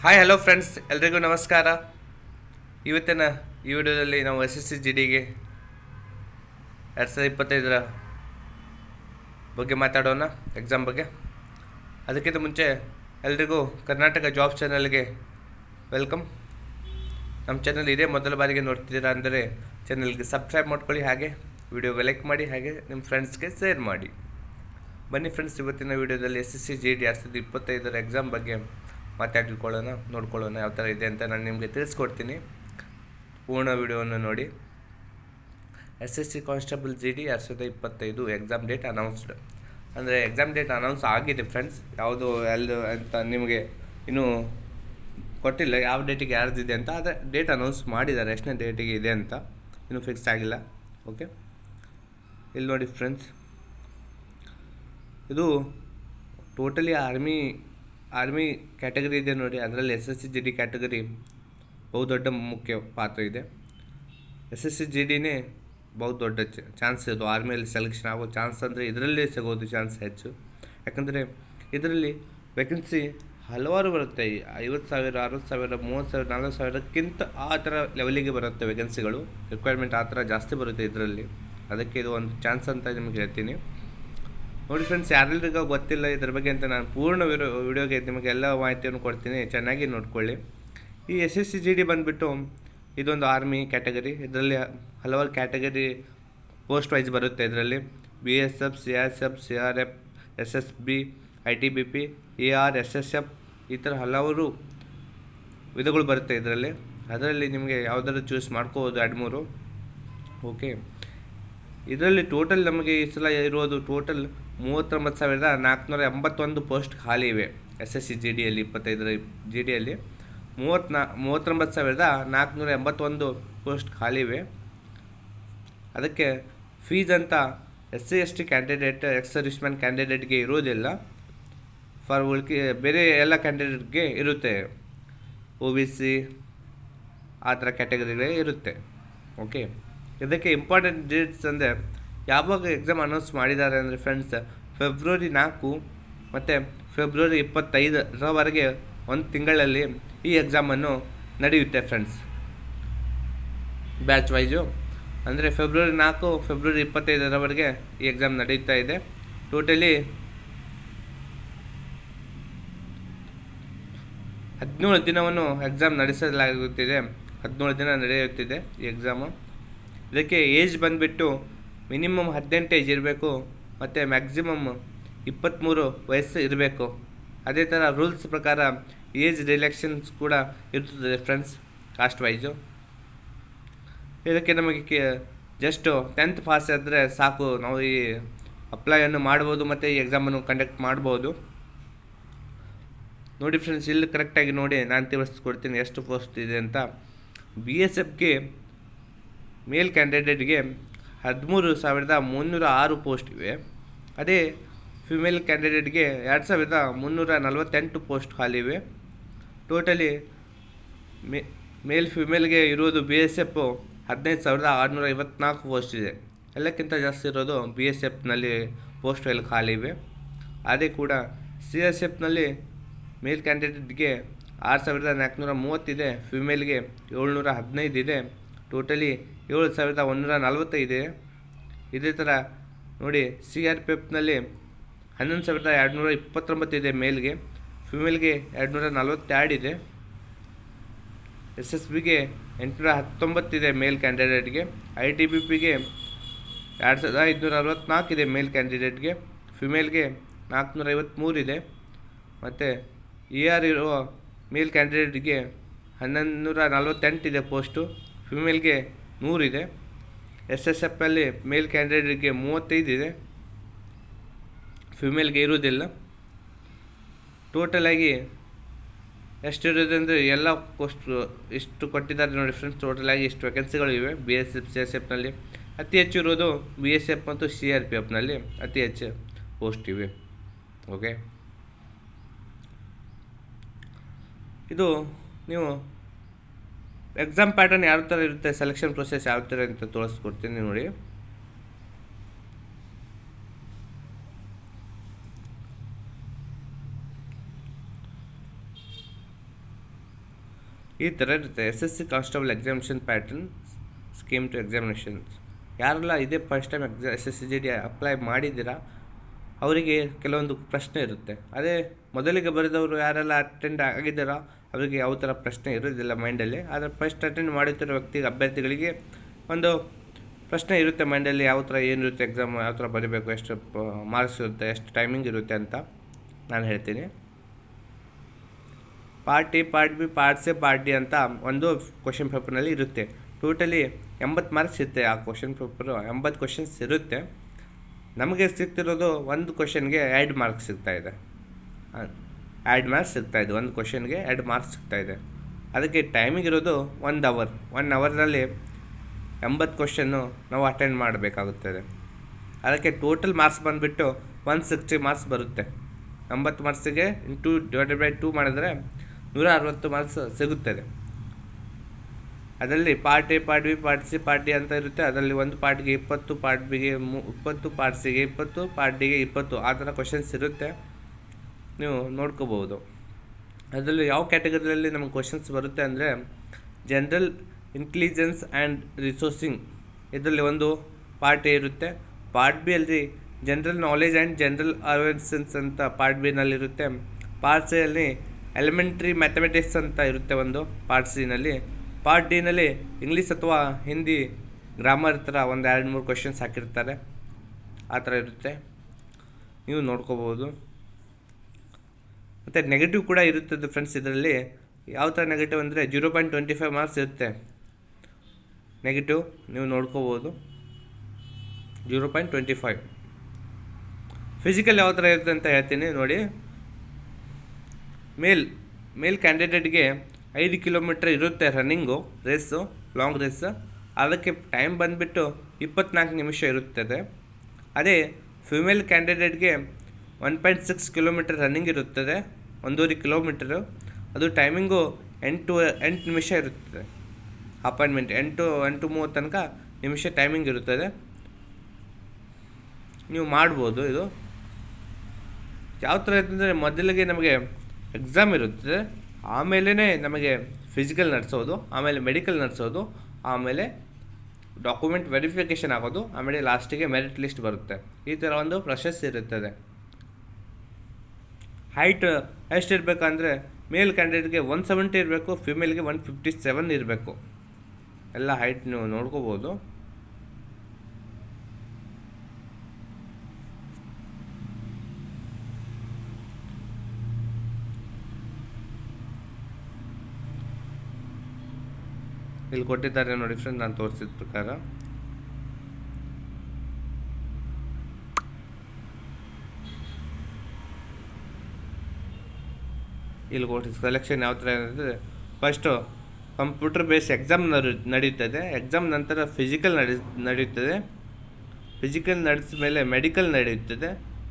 Hi hello friends ಎಲ್ರಿಗೂ ನಮಸ್ಕಾರ. ಇವತ್ತಿನ ಈ ವಿಡಿಯೋದಲ್ಲಿ ನಾವು ಎಸ್ ಎಸ್ ಸಿ ಜಿ ಡಿಗೆ ಎರಡು ಸಾವಿರದ ಇಪ್ಪತ್ತೈದರ ಬಗ್ಗೆ ಮಾತಾಡೋಣ ಎಕ್ಸಾಮ್ ಬಗ್ಗೆ. ಅದಕ್ಕಿಂತ ಮುಂಚೆ ಎಲ್ರಿಗೂ ಕರ್ನಾಟಕ ಜಾಬ್ ಚಾನಲ್ಗೆ ವೆಲ್ಕಮ್ ನಮ್ಮ ಚಾನಲ್ ಇದೇ ಮೊದಲ ಬಾರಿಗೆ ನೋಡ್ತಿದ್ದೀರಾ ಅಂದರೆ ಚಾನಲ್ಗೆ ಸಬ್ಸ್ಕ್ರೈಬ್ ಮಾಡ್ಕೊಳ್ಳಿ, ಹಾಗೆ ವಿಡಿಯೋಗೆ ಲೈಕ್ ಮಾಡಿ, ಹಾಗೆ ನಿಮ್ಮ ಫ್ರೆಂಡ್ಸ್ಗೆ ಶೇರ್ ಮಾಡಿ. ಬನ್ನಿ ಫ್ರೆಂಡ್ಸ್ ಇವತ್ತಿನ ವಿಡಿಯೋದಲ್ಲಿ S S C G D ಎರಡು ಸಾವಿರದ ಇಪ್ಪತ್ತೈದರ ಎಕ್ಸಾಮ್ ಬಗ್ಗೆ ಮಾತಾಡಿಕೊಳ್ಳೋಣ ನೋಡ್ಕೊಳ್ಳೋಣ ಯಾವ ಥರ ಇದೆ ಅಂತ ನಾನು ನಿಮಗೆ ತಿಳಿಸ್ಕೊಡ್ತೀನಿ. ಪೂರ್ಣ ವಿಡಿಯೋವನ್ನು ನೋಡಿ. S S C constable G D ಎರಡು ಸಾವಿರದ ಇಪ್ಪತ್ತೈದು ಎಕ್ಸಾಮ್ ಡೇಟ್ ಅನೌನ್ಸ್ಡ್. ಅಂದರೆ ಎಕ್ಸಾಮ್ ಡೇಟ್ ಅನೌನ್ಸ್ ಆಗಿದೆ ಫ್ರೆಂಡ್ಸ್. ಯಾವುದು ಎಲ್ಲ ಅಂತ ನಿಮಗೆ ಇನ್ನೂ ಕೊಟ್ಟಿಲ್ಲ, ಯಾವ ಡೇಟಿಗೆ ಯಾರ್ದಿದೆ ಅಂತ. ಆದರೆ ಡೇಟ್ ಅನೌನ್ಸ್ ಮಾಡಿದ್ದಾರೆ, ಎಷ್ಟನೇ ಡೇಟಿಗೆ ಇದೆ ಅಂತ. ಇನ್ನೂ ಫಿಕ್ಸ್ ಆಗಿಲ್ಲ. ಓಕೆ? ಇಲ್ಲಿ ನೋಡಿ ಫ್ರೆಂಡ್ಸ್. ಇದು ಟೋಟಲಿ ಆರ್ಮಿ ಆರ್ಮಿ ಕ್ಯಾಟಗರಿ ಇದೆ ನೋಡಿ, ಅದರಲ್ಲಿ S S C G D category ಬಹುದೊಡ್ಡ ಮುಖ್ಯ ಪಾತ್ರ ಇದೆ. ಎಸ್ ಎಸ್ ಸಿ ಜಿ ಡಿನೇ ಬಹುದೊಡ್ಡ ಚಾನ್ಸ್ ಇದು. ಆರ್ಮಿಯಲ್ಲಿ ಸೆಲೆಕ್ಷನ್ ಆಗೋ ಚಾನ್ಸ್ ಅಂದರೆ ಇದರಲ್ಲೇ ಸಿಗೋದು ಚಾನ್ಸ್ ಹೆಚ್ಚು. ಯಾಕಂದರೆ ಇದರಲ್ಲಿ ವೇಕೆನ್ಸಿ ಹಲವಾರು ಬರುತ್ತೆ. ಐವತ್ತು ಸಾವಿರ, ಅರವತ್ತು ಸಾವಿರ, ಮೂವತ್ತು ಸಾವಿರ, ನಲ್ವತ್ತು ಸಾವಿರಕ್ಕಿಂತ ಆ ಥರ ಲೆವೆಲಿಗೆ ಬರುತ್ತೆ ವೇಕೆನ್ಸಿಗಳು ರಿಕ್ವೈರ್ಮೆಂಟ್ ಆ ಥರ ಜಾಸ್ತಿ ಬರುತ್ತೆ ಇದರಲ್ಲಿ. ಅದಕ್ಕೆ ಇದು ಒಂದು ಚಾನ್ಸ್ ಅಂತ ನಿಮಗೆ ಹೇಳ್ತೀನಿ. ನೋಡಿ ಫ್ರೆಂಡ್ಸ್ ಯಾರೆಲ್ಲರಿಗೂ ಗೊತ್ತಿಲ್ಲ ಇದ್ರ ಬಗ್ಗೆ ಅಂತ ನಾನು ಪೂರ್ಣ ವಿಡಿಯೋ ವಿಡಿಯೋಗೆ ನಿಮಗೆ ಎಲ್ಲ ಮಾಹಿತಿಯನ್ನು ಕೊಡ್ತೀನಿ. ಚೆನ್ನಾಗಿ ನೋಡ್ಕೊಳ್ಳಿ. ಈ S S C G D ಬಂದುಬಿಟ್ಟು ಇದೊಂದು ಆರ್ಮಿ ಕ್ಯಾಟಗರಿ ಇದರಲ್ಲಿ ಹಲವಾರು ಕ್ಯಾಟಗರಿ ಪೋಸ್ಟ್ ವೈಸ್ ಬರುತ್ತೆ ಇದರಲ್ಲಿ. B S F C S F C R F S S B I T B P A R S S F ಈ ಥರ ಹಲವಾರು ವಿಧಗಳು ಬರುತ್ತೆ ಇದರಲ್ಲಿ. ಅದರಲ್ಲಿ ನಿಮಗೆ ಯಾವುದಾದ್ರು ಚೂಸ್ ಮಾಡ್ಕೋಬೋದು ಎರಡು ಮೂರು. ಓಕೆ ಇದರಲ್ಲಿ ಟೋಟಲ್ ನಮಗೆ ಈ ಸಲ ಇರೋದು ಟೋಟಲ್ ಮೂವತ್ತೊಂಬತ್ತು ಸಾವಿರದ ನಾಲ್ಕುನೂರ ಎಂಬತ್ತೊಂದು ಪೋಸ್ಟ್ ಖಾಲಿ ಇವೆ. ಎಸ್ ಎಸ್ ಸಿ ಜಿ ಡಿಯಲ್ಲಿ ಇಪ್ಪತ್ತೈದರ ಜಿ ಡಿಯಲ್ಲಿ ಮೂವತ್ತ್ನಾ, ಮೂವತ್ತೊಂಬತ್ತು ಸಾವಿರದ ನಾಲ್ಕುನೂರ ಎಂಬತ್ತೊಂದು ಪೋಸ್ಟ್ ಖಾಲಿ ಇವೆ. ಅದಕ್ಕೆ ಫೀಸ್ ಅಂತ S C, S T candidate ex serviceman ಕ್ಯಾಂಡಿಡೇಟ್ಗೆ ಇರೋದಿಲ್ಲ ಫಾರ್ ಉಳ್ಕಿ, ಬೇರೆ ಎಲ್ಲ ಕ್ಯಾಂಡಿಡೇಟ್ಗೆ ಇರುತ್ತೆ. ಒ ಬಿ ಸಿ ಆ ಥರ ಕ್ಯಾಟಗರಿಗಳೇ ಇರುತ್ತೆ. ಓಕೆ ಇದಕ್ಕೆ ಇಂಪಾರ್ಟೆಂಟ್ ಡೇಟ್ಸ್ ಅಂದರೆ ಯಾವಾಗ ಎಕ್ಸಾಮ್ ಅನೌನ್ಸ್ ಮಾಡಿದ್ದಾರೆ ಅಂದರೆ ಫ್ರೆಂಡ್ಸ್ ಫೆಬ್ರವರಿ ನಾಲ್ಕು ಮತ್ತು ಫೆಬ್ರವರಿ ಇಪ್ಪತ್ತೈದರವರೆಗೆ ಒಂದು ತಿಂಗಳಲ್ಲಿ ಈ ಎಕ್ಸಾಮನ್ನು ನಡೆಯುತ್ತೆ ಫ್ರೆಂಡ್ಸ್ ಬ್ಯಾಚ್ ವೈಸು ಅಂದರೆ ಫೆಬ್ರವರಿ ನಾಲ್ಕು ಫೆಬ್ರವರಿ ಇಪ್ಪತ್ತೈದರವರೆಗೆ ಈ ಎಕ್ಸಾಮ್ ನಡೆಯುತ್ತಾ ಇದೆ. ಟೋಟಲಿ ಹದಿನೇಳು ದಿನವನ್ನು ಎಕ್ಸಾಮ್ ನಡೆಸಲಾಗುತ್ತಿದೆ. ಹದಿನೇಳು ದಿನ ನಡೆಯುತ್ತಿದೆ ಈ ಎಕ್ಸಾಮು ಇದಕ್ಕೆ ಏಜ್ ಬಂದುಬಿಟ್ಟು ಮಿನಿಮಮ್ ಹದಿನೆಂಟು ಏಜ್ ಇರಬೇಕು ಮತ್ತು ಮ್ಯಾಕ್ಸಿಮಮ್ ಇಪ್ಪತ್ತ್ಮೂರು ವಯಸ್ಸು ಇರಬೇಕು. ಅದೇ ಥರ ರೂಲ್ಸ್ ಪ್ರಕಾರ ಏಜ್ ರಿಲ್ಯಾಕ್ಷನ್ಸ್ ಕೂಡ ಇರ್ತದೆ ಫ್ರೆಂಡ್ಸ್, ಕಾಸ್ಟ್ ವೈಸು. ಇದಕ್ಕೆ ನಮಗೆ ಕೆ, ಜಸ್ಟು ಟೆಂತ್ ಪಾಸ್ ಆದರೆ ಸಾಕು. ನಾವು ಈ ಅಪ್ಲೈಯನ್ನು ಮಾಡ್ಬೋದು ಮತ್ತು ಈ ಎಕ್ಸಾಮನ್ನು ಕಂಡಕ್ಟ್ ಮಾಡ್ಬೋದು. ನೋಡಿ ಫ್ರೆಂಡ್ಸ್, ಇಲ್ಲಿ ಕರೆಕ್ಟಾಗಿ ನೋಡಿ ನಾನು ತಿಳಿಸ್ಕೊಡ್ತೀನಿ ಎಷ್ಟು ಪೋಸ್ಟ್ ಇದೆ ಅಂತ. ಬಿ ಎಸ್ ಎಫ್ಗೆ ಮೇಲ್ ಕ್ಯಾಂಡಿಡೇಟ್ಗೆ ಹದಿಮೂರು ಸಾವಿರದ ಮುನ್ನೂರ ಆರು ಪೋಸ್ಟ್ ಇವೆ. ಅದೇ ಫಿಮೇಲ್ ಕ್ಯಾಂಡಿಡೇಟ್ಗೆ ಎರಡು ಸಾವಿರದ ಮುನ್ನೂರ ನಲವತ್ತೆಂಟು ಪೋಸ್ಟ್ ಖಾಲಿ ಇವೆ. ಟೋಟಲಿ ಮೇ ಮೇಲ್ ಫಿಮೇಲ್ಗೆ ಇರೋದು ಬಿ ಎಸ್ ಎಫ್ ಹದಿನೈದು ಸಾವಿರದ ಆರುನೂರ ಐವತ್ನಾಲ್ಕು ಪೋಸ್ಟ್ ಇದೆ. ಎಲ್ಲಕ್ಕಿಂತ ಜಾಸ್ತಿ ಇರೋದು ಬಿ ಎಸ್ ಎಫ್ನಲ್ಲಿ ಪೋಸ್ಟ್ ಎಲ್ಲ ಖಾಲಿ ಇವೆ. ಅದೇ ಕೂಡ ಸಿ ಎಸ್ ಎಫ್ನಲ್ಲಿ ಮೇಲ್ ಕ್ಯಾಂಡಿಡೇಟ್ಗೆ ಆರು ಸಾವಿರದ ನಾಲ್ಕುನೂರ ಮೂವತ್ತಿದೆ ಫಿಮೇಲ್ಗೆ ಏಳ್ನೂರ ಹದಿನೈದು ಇದೆ. ಟೋಟಲಿ ಏಳು ಸಾವಿರದ ಒಂದೂರ ನಲವತ್ತೈದು. ಇದೇ ಥರ ನೋಡಿ, ಸಿ ಆರ್ ಪಿ ಎಫ್ನಲ್ಲಿ ಹನ್ನೊಂದು ಸಾವಿರದ ಎರಡುನೂರ ಇಪ್ಪತ್ತೊಂಬತ್ತಿದೆ ಮೇಲ್ಗೆ, ಫಿಮೇಲ್ಗೆ ಎರಡುನೂರ ನಲವತ್ತೆರಡು ಇದೆ. ಎಸ್ ಎಸ್ ಬಿಗೆ ಎಂಟುನೂರ ಹತ್ತೊಂಬತ್ತಿದೆ ಮೇಲ್ ಕ್ಯಾಂಡಿಡೇಟ್ಗೆ, ಐ ಟಿ ಬಿ ಪಿಗೆ ಎರಡು ಸಾವಿರದ ಐದುನೂರ ಅರವತ್ತ್ನಾಲ್ಕು ಇದೆ ಮೇಲ್ ಕ್ಯಾಂಡಿಡೇಟ್ಗೆ, ಫಿಮೇಲ್ಗೆ ನಾಲ್ಕುನೂರ ಐವತ್ತ್ಮೂರು ಇದೆ. ಮತ್ತು ಇ ಆರ್ ಇರೋ ಮೇಲ್ ಕ್ಯಾಂಡಿಡೇಟ್ಗೆ ಹನ್ನೊಂದು ನೂರ ನಲವತ್ತೆಂಟಿದೆ ಪೋಸ್ಟು, ಫಿಮೇಲ್ಗೆ ನೂರಿದೆ ಎಸ್ ಎಸ್ ಎಫ್ ಅಲ್ಲಿ ಮೇಲ್ ಕ್ಯಾಂಡಿಡೇಟ್ಗೆ ಮೂವತ್ತೈದು ಇದೆ. ಫಿಮೇಲ್ಗೆ ಇರುವುದಿಲ್ಲ. ಟೋಟಲಾಗಿ ಎಷ್ಟಿರೋದು ಅಂದರೆ ಎಲ್ಲ ಪೋಸ್ಟ್ ಇಷ್ಟು ಕೊಟ್ಟಿದ್ದಾರೆ ನೋಡಿ ಫ್ರೆಂಡ್ಸ್ ಟೋಟಲಾಗಿ ಇಷ್ಟು ವೆಕೆನ್ಸಿಗಳು ಇವೆ. B S F C S ಎಫ್ನಲ್ಲಿ ಅತಿ ಹೆಚ್ಚು ಇರೋದು ಬಿ ಎಸ್ ಎಫ್ ಮತ್ತು ಸಿ ಆರ್ ಪಿ ಎಫ್ನಲ್ಲಿ ಅತಿ ಹೆಚ್ಚು ಪೋಸ್ಟ್ ಇವೆ. ಓಕೆ ಇದು ನೀವು ಎಕ್ಸಾಮ್ ಪ್ಯಾಟರ್ನ್ ಯಾವ ಥರ ಇರುತ್ತೆ ಸೆಲೆಕ್ಷನ್ ಪ್ರೊಸೆಸ್ ಯಾವ ಥರ ಅಂತ ತೋರಿಸ್ಕೊಡ್ತೀನಿ ನೋಡಿ. ಈ ಥರ ಇರುತ್ತೆ S S C constable examination pattern scheme to examinations ಯಾರೆಲ್ಲ ಇದೇ first time exam S S C G D apply ಮಾಡಿದ್ದೀರಾ, ಅವರಿಗೆ ಕೆಲವೊಂದು ಪ್ರಶ್ನೆ ಇರುತ್ತೆ. ಅದೇ ಮೊದಲಿಗೆ ಬರೆದವರು ಯಾರೆಲ್ಲ ಅಟೆಂಡ್ ಆಗಿದ್ದಾರೋ ಅವರಿಗೆ ಯಾವ ಥರ ಪ್ರಶ್ನೆ ಇರೋದಿಲ್ಲ ಮೈಂಡಲ್ಲಿ, ಆದರೆ ಫಸ್ಟ್ ಅಟೆಂಡ್ ಮಾಡುತ್ತಿರೋ ವ್ಯಕ್ತಿಗೆ ಅಭ್ಯರ್ಥಿಗಳಿಗೆ ಒಂದು ಪ್ರಶ್ನೆ ಇರುತ್ತೆ ಮೈಂಡಲ್ಲಿ, ಯಾವ ಥರ ಏನಿರುತ್ತೆ ಎಕ್ಸಾಮ್ ಯಾವ ಥರ ಬರೀಬೇಕು, ಎಷ್ಟು ಮಾರ್ಕ್ಸ್ ಇರುತ್ತೆ, ಎಷ್ಟು ಟೈಮಿಂಗ್ ಇರುತ್ತೆ ಅಂತ ನಾನು ಹೇಳ್ತೀನಿ. Part A part B part C part D ಅಂತ ಒಂದು ಕ್ವಶನ್ ಪೇಪರ್ನಲ್ಲಿ ಇರುತ್ತೆ. ಟೋಟಲಿ ಎಂಬತ್ತು ಮಾರ್ಕ್ಸ್ ಇರುತ್ತೆ ಆ ಕ್ವಶನ್ ಪೇಪರು ಎಂಬತ್ತು ಕ್ವಶನ್ಸ್ ಇರುತ್ತೆ. ನಮಗೆ ಸಿಗ್ತಿರೋದು ಒಂದು ಕ್ವಶನ್ಗೆ ಎರಡು ಮಾರ್ಕ್ಸ್ ಸಿಗ್ತಾಯಿದೆ ಎರಡು ಮಾರ್ಕ್ಸ್ ಸಿಗ್ತಾಯಿದೆ ಒಂದು ಕ್ವಶನ್ಗೆ ಎರಡು ಮಾರ್ಕ್ಸ್ ಸಿಗ್ತಾಯಿದೆ ಅದಕ್ಕೆ ಟೈಮಿಂಗ್ ಇರೋದು ಒಂದು ಅವರ್ ಒನ್ ಅವರ್ನಲ್ಲಿ ಎಂಬತ್ತು ಕ್ವಶನ್ನು ನಾವು ಅಟೆಂಡ್ ಮಾಡಬೇಕಾಗುತ್ತದೆ. ಅದಕ್ಕೆ ಟೋಟಲ್ ಮಾರ್ಕ್ಸ್ ಬಂದುಬಿಟ್ಟು ಒನ್ ಸಿಕ್ಸ್ಟಿ ಮಾರ್ಕ್ಸ್ ಬರುತ್ತೆ. ಎಂಬತ್ತು ಮಾರ್ಕ್ಸಿಗೆ ಇಂಟು ಡಿವೈಡೆಡ್ ಬೈ ಟೂ ಮಾಡಿದರೆ ನೂರ ಅರವತ್ತು ಮಾರ್ಕ್ಸ್ ಸಿಗುತ್ತದೆ. ಅದರಲ್ಲಿ part A part B part C part D ಅಂತ ಇರುತ್ತೆ. ಅದರಲ್ಲಿ ಒಂದು ಪಾರ್ಟ್ಗೆ ಇಪ್ಪತ್ತು ಪಾರ್ಟ್ ಬಿಗೆ ಮು ಇಪ್ಪತ್ತು ಪಾರ್ಟ್ ಸಿಗೆ ಇಪ್ಪತ್ತು ಪಾರ್ಟ್ ಡಿಗೆ ಇಪ್ಪತ್ತು. ಆ ಥರ ಕ್ವಶನ್ಸ್ ಇರುತ್ತೆ. ನೀವು ನೋಡ್ಕೋಬೋದು ಅದರಲ್ಲಿ ಯಾವ ಕ್ಯಾಟಗರಿಯಲ್ಲಿ ನಮಗೆ ಕ್ವಶನ್ಸ್ ಬರುತ್ತೆ ಅಂದರೆ ಜನರಲ್ ಇಂಟೆಲಿಜೆನ್ಸ್ ಆ್ಯಂಡ್ ರಿಸೋರ್ಸಿಂಗ್ ಇದರಲ್ಲಿ ಒಂದು ಪಾರ್ಟ್ ಇರುತ್ತೆ. ಪಾರ್ಟ್ ಬಿ ಅಲ್ಲಿ general knowledge and general awareness ಅಂತ ಪಾರ್ಟ್ ಬಿನಲ್ಲಿರುತ್ತೆ ಪಾರ್ಟ್ ಸಿ ಅಲ್ಲಿ ಎಲಿಮೆಂಟ್ರಿ ಮ್ಯಾಥಮೆಟಿಕ್ಸ್ ಅಂತ ಇರುತ್ತೆ ಒಂದು ಪಾರ್ಟ್ ಸಿನಲ್ಲಿ ಪಾರ್ಟ್ ಡಿನಲ್ಲಿ ಇಂಗ್ಲೀಷ್ ಅಥವಾ ಹಿಂದಿ ಗ್ರಾಮರ್ ಥರ ಒಂದು ಎರಡು ಮೂರು ಕ್ವಶನ್ಸ್ ಹಾಕಿರ್ತಾರೆ. ಆ ಥರ ಇರುತ್ತೆ. ನೀವು ನೋಡ್ಕೋಬೋದು ಮತ್ತು ನೆಗೆಟಿವ್ ಕೂಡ ಇರುತ್ತದೆ ಫ್ರೆಂಡ್ಸ್ ಇದರಲ್ಲಿ. ಯಾವ ಥರ ನೆಗೆಟಿವ್ ಅಂದರೆ zero point twenty five marks ಇರುತ್ತೆ. ನೆಗೆಟಿವ್ ನೀವು ನೋಡ್ಕೋಬೋದು. Zero point twenty five physical ಯಾವ ಥರ ಇರುತ್ತೆ ಅಂತ ಹೇಳ್ತೀನಿ, ನೋಡಿ. ಮೇಲ್ ಮೇಲ್ ಕ್ಯಾಂಡಿಡೇಟ್ಗೆ ಐದು ಕಿಲೋಮೀಟ್ರ್ ಇರುತ್ತೆ ರನ್ನಿಂಗು ರೇಸು ಲಾಂಗ್ ರೇಸ್ ಅದಕ್ಕೆ ಟೈಮ್ ಬಂದುಬಿಟ್ಟು ಇಪ್ಪತ್ನಾಲ್ಕು ನಿಮಿಷ ಇರುತ್ತದೆ. ಅದೇ female ಕ್ಯಾಂಡಿಡೇಟ್ಗೆ one point six kilometre running ಇರುತ್ತದೆ, ಒಂದೂವರೆ ಕಿಲೋಮೀಟರು ಅದು ಟೈಮಿಂಗು ಎಂಟು ಎಂಟು ನಿಮಿಷ ಇರುತ್ತದೆ. ಅಪಾಯಿಂಟ್ಮೆಂಟ್ ಎಂಟು ಎಂಟು ಮೂವತ್ತು ತನಕ ನಿಮಿಷ ಟೈಮಿಂಗ್ ಇರುತ್ತದೆ. ನೀವು ಮಾಡ್ಬೋದು ಇದು. ಯಾವ ಥರ ಇರ್ತಂದರೆ ಮೊದಲಿಗೆ ನಮಗೆ ಎಕ್ಸಾಮ್ ಇರುತ್ತದೆ ಆಮೇಲೇ ನಮಗೆ ಫಿಸಿಕಲ್ ನಡೆಸೋದು, ಆಮೇಲೆ ಮೆಡಿಕಲ್ ನಡೆಸೋದು, ಆಮೇಲೆ ಡಾಕ್ಯುಮೆಂಟ್ ವೆರಿಫಿಕೇಷನ್ ಆಗೋದು, ಆಮೇಲೆ ಲಾಸ್ಟಿಗೆ ಮೆರಿಟ್ ಲಿಸ್ಟ್ ಬರುತ್ತೆ. ಈ ಥರ ಒಂದು ಪ್ರೊಸೆಸ್ ಇರುತ್ತದೆ. ಹೈಟ್ ಎಷ್ಟಿರಬೇಕಂದ್ರೆ ಮೇಲ್ ಕ್ಯಾಂಡಿಡೇಟ್ಗೆ ಒನ್ ಸೆವೆಂಟಿ ಇರಬೇಕು ಫಿಮೇಲ್ಗೆ ಒನ್ ಫಿಫ್ಟಿ ಸೆವೆನ್ ಇರಬೇಕು. ಎಲ್ಲ ಹೈಟ್ ನೀವು ನೋಡ್ಕೋಬೋದು. ಇಲ್ಲಿ ಕೊಟ್ಟಿದ್ದಾರೆ ನೋಡಿ ಫ್ರೆಂಡ್ ನಾನು ತೋರಿಸಿದ ಪ್ರಕಾರ. ಇಲ್ಲಿ ಕೊಟ್ಟು ಸೆಲೆಕ್ಷನ್ ಯಾವ ಥರ ಅಂದರೆ ಫಸ್ಟು ಕಂಪ್ಯೂಟರ್ ಬೇಸ್ ಎಕ್ಸಾಮ್ ನಡೆಯುತ್ತದೆ ಎಕ್ಸಾಮ್ ನಂತರ ಫಿಸಿಕಲ್ ನಡೆ ನಡೆಯುತ್ತದೆ ಫಿಸಿಕಲ್ ನಡೆದ ಮೇಲೆ ಮೆಡಿಕಲ್ ನಡೆಯುತ್ತದೆ.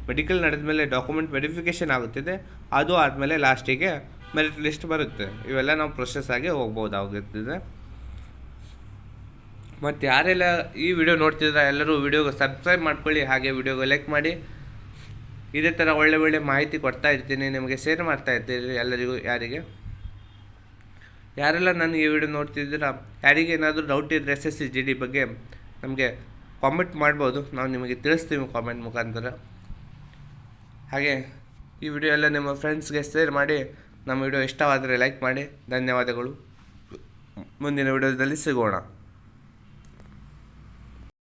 ಮೆಡಿಕಲ್ ನಡೆದ ಮೇಲೆ ಡಾಕ್ಯುಮೆಂಟ್ ವೆರಿಫಿಕೇಷನ್ ಆಗುತ್ತದೆ. ಅದು ಆದಮೇಲೆ ಲಾಸ್ಟಿಗೆ ಮೆರಿಟ್ ಲಿಸ್ಟ್ ಬರುತ್ತೆ. ಇವೆಲ್ಲ ನಾವು ಪ್ರೊಸೆಸ್ ಆಗಿ ಹೋಗ್ಬೋದಾಗುತ್ತದೆ. ಮತ್ತು ಯಾರೆಲ್ಲ ಈ ವಿಡಿಯೋ ನೋಡ್ತಿದ್ರೆ ಎಲ್ಲರೂ ವಿಡಿಯೋಗೆ ಸಬ್ಸ್ಕ್ರೈಬ್ ಮಾಡ್ಕೊಳ್ಳಿ. ಹಾಗೆ ವಿಡಿಯೋಗೆ ಲೈಕ್ ಮಾಡಿ. ಇದೇ ಥರ ಒಳ್ಳೆ ಒಳ್ಳೆ ಮಾಹಿತಿ ಕೊಡ್ತಾ ಇರ್ತೀನಿ. ನಿಮಗೆ ಶೇರ್ ಮಾಡ್ತಾ ಇರ್ತೀನಿ ಎಲ್ಲರಿಗೂ, ಯಾರಿಗೆ. ಯಾರೆಲ್ಲ ನನಗೆ ಈ ವಿಡಿಯೋ ನೋಡ್ತಿದ್ದೀರಾ, ಯಾರಿಗೆ ಏನಾದರೂ ಡೌಟ್ ಇದ್ದರೆ S S C G D ಬಗ್ಗೆ ನಮಗೆ ಕಾಮೆಂಟ್ ಮಾಡ್ಬೋದು. ನಾವು ನಿಮಗೆ ತಿಳಿಸ್ತೀವಿ ಕಾಮೆಂಟ್ ಮುಖಾಂತರ. ಹಾಗೆ ಈ ವಿಡಿಯೋ ಎಲ್ಲ ನಿಮ್ಮ ಫ್ರೆಂಡ್ಸ್ಗೆ ಶೇರ್ ಮಾಡಿ, ನಮ್ಮ ವಿಡಿಯೋ ಇಷ್ಟವಾದರೆ ಲೈಕ್ ಮಾಡಿ. ಧನ್ಯವಾದಗಳು. ಮುಂದಿನ ವಿಡಿಯೋದಲ್ಲಿ ಸಿಗೋಣ.